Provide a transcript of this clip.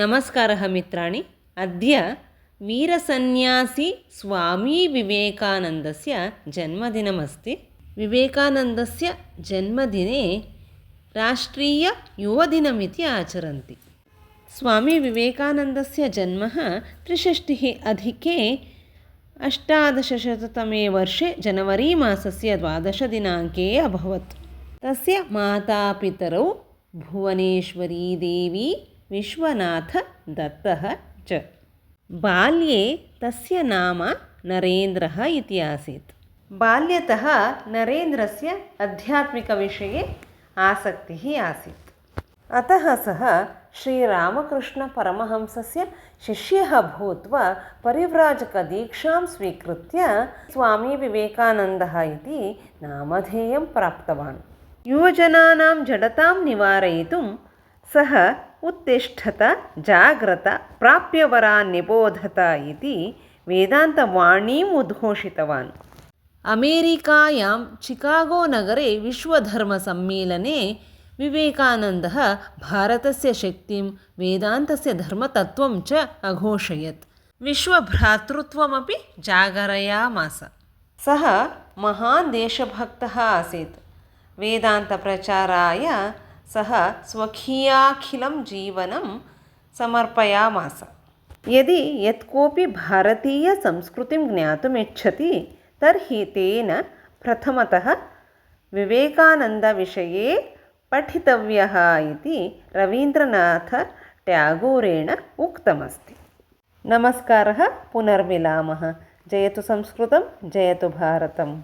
ನಮಸ್ಕಾರ ಮಿತ್ರಾಣಿ ಅದ್ಯ ಜನ್ಮ ತ್ರಿಷಷ್ಟಿ ಅಧಿಕೆ ಅಷ್ಟಾದಶತಮೇ ವರ್ಷೆ ಜನವರಿ ದಿನಾಂಕೇ ಅಭವತ್ ಮಾತಾಪಿತರೌ ಭುವನೇಶ್ವರೀ ದೇವಿ ವಿಶ್ವನಾಥ ದೇತ ನರೆಂದ್ರೀತ್ ಬ್ಯತ ನರೇಂದ್ರ ಆಧ್ಯಾತ್ಮಿಕ ವಿಷಯ ಆಸಕ್ತಿ ಆಸೀತ್ ಸಹ ಶ್ರೀರಾಮಕೃಷ್ಣ ಸೀರಾಮರಹಂಸ ಶಿಷ್ಯ ಭೂತ್ ಪರಿವ್ರಜಕೀಕ್ಷಾ ಸ್ವೀಕೃತ್ಯ ಸ್ವಾಮಿ ಸ್ವಾಮೀವಿಂದ ನಾಮಧೇಯಂ ಪ್ರಾಪ್ತವನ್ ಯುವಜನಾ ನಿವಾರಯಿತು ಸಹ ಉತ್ತಿಷ್ಠತ ಜಾಗ್ರತ ಪ್ರಾಪ್ಯವರ ನಿಬೋಧತ ಇತಿ ವೇದಾಂತ ವಾಣೀಂ ಉದ್ಘೋಷಿತವಾನ್ ಅಮೇರಿಕಾಯಾಂ ಚಿಕಾಗೋ ನಗರೆ ವಿಶ್ವಧರ್ಮ ಸಮ್ಮೇಳನೆ ವಿವೇಕಾನಂದಃ ಭಾರತಸ್ಯ ಶಕ್ತಿಂ ವೇದಾಂತಸ್ಯ ಧರ್ಮತತ್ವಂ ಚ ಅಘೋಷಯತ್ ವಿಶ್ವಭ್ರಾತೃತ್ವಮಿ ಜಾಗರಯಾಮಾಸ ಸಹ ಮಹಾನ್ ದೇಶಭಕ್ತಃ ಆಸೀತ್ ವೇದಾಂತ ಪ್ರಚಾರಾಯ सः स्वकीयाखिलं जीवनं समर्पयामास यदि यत्कोपि भारतीयसंस्कृतिं ज्ञातुम् इच्छति तर्हि तेन प्रथमतः विवेकानन्दविषये पठितव्यः इति रवीन्द्रनाथट्यागोरेण उक्तमस्ति नमस्कारः पुनर्मिलामः जयतु संस्कृतं जयतु भारतम्